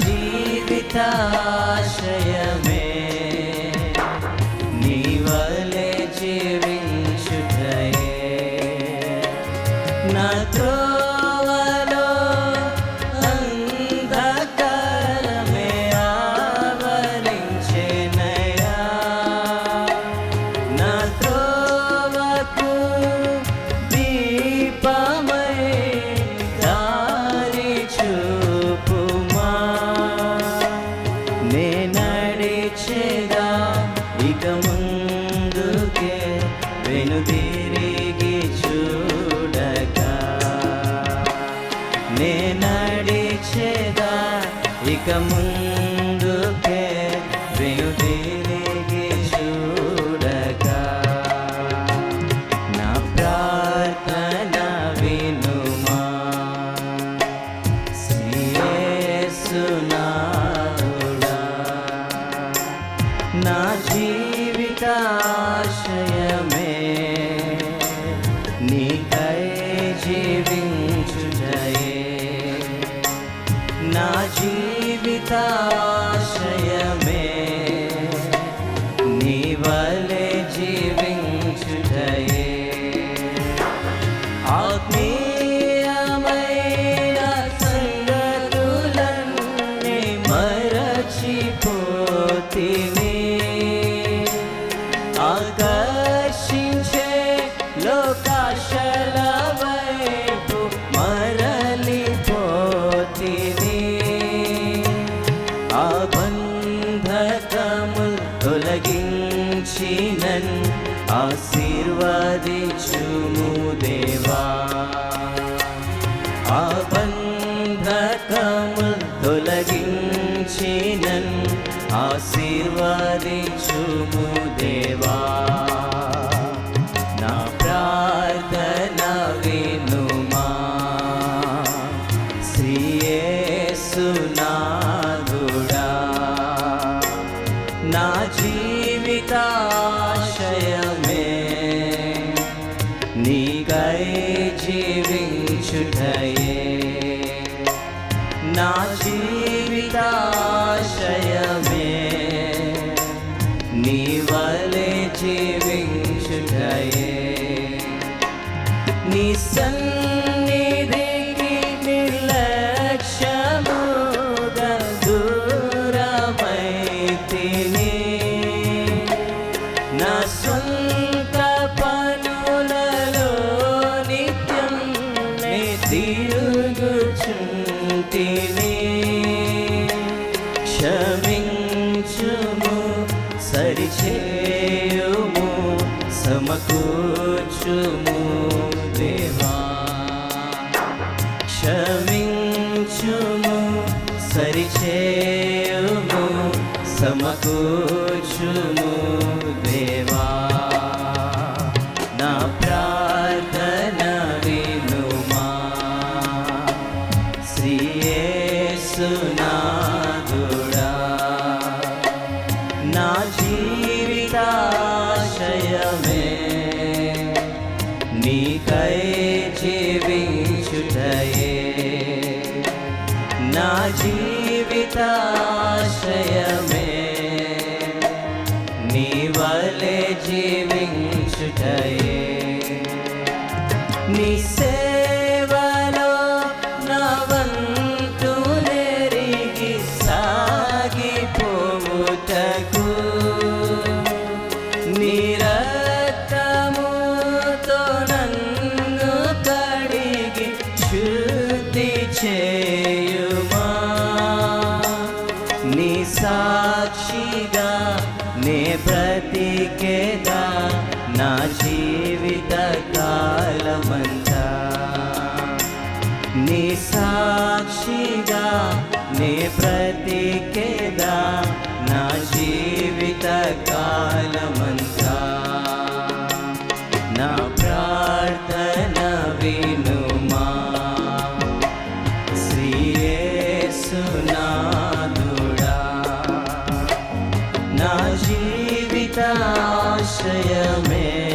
జీవిత వెనుదిరిగి చూడక. నే ఇక ముందు నీకై జీవించుటయే నా జీవితాశయమే. నీ వలె జీవించుటయే ఆత్మీయమైన సంగతులన్నీ మరచిపోతిని తొలగించినన్ ఆశీర్వదించుము దేవా. ఆ తొలగించి తొలగించినన్ ఆశీర్వదించుము దేవా. నా ప్రార్థన వినుమా. శ్రీయేసునాథుడా జీవించుటయే. నా జీవితాశయమే. నీ వలె జీవించుటయే. నీ సన్నిధికి సరిచేయుము సమకూర్చుము దేవా. క్షమించుము సరిచేయుము సమకూర్చుము జీవితాశయమే నీకై జీవించుటయే. నా జీవితాశయమే నే బ్రతికేదా నా జీవిత కాలమంతా నీ సాక్షిగా నే బ్రతికేదా నా జీవిత కాలమంతా నా ప్రార్థన వినుమా జీవితాశయమే నీ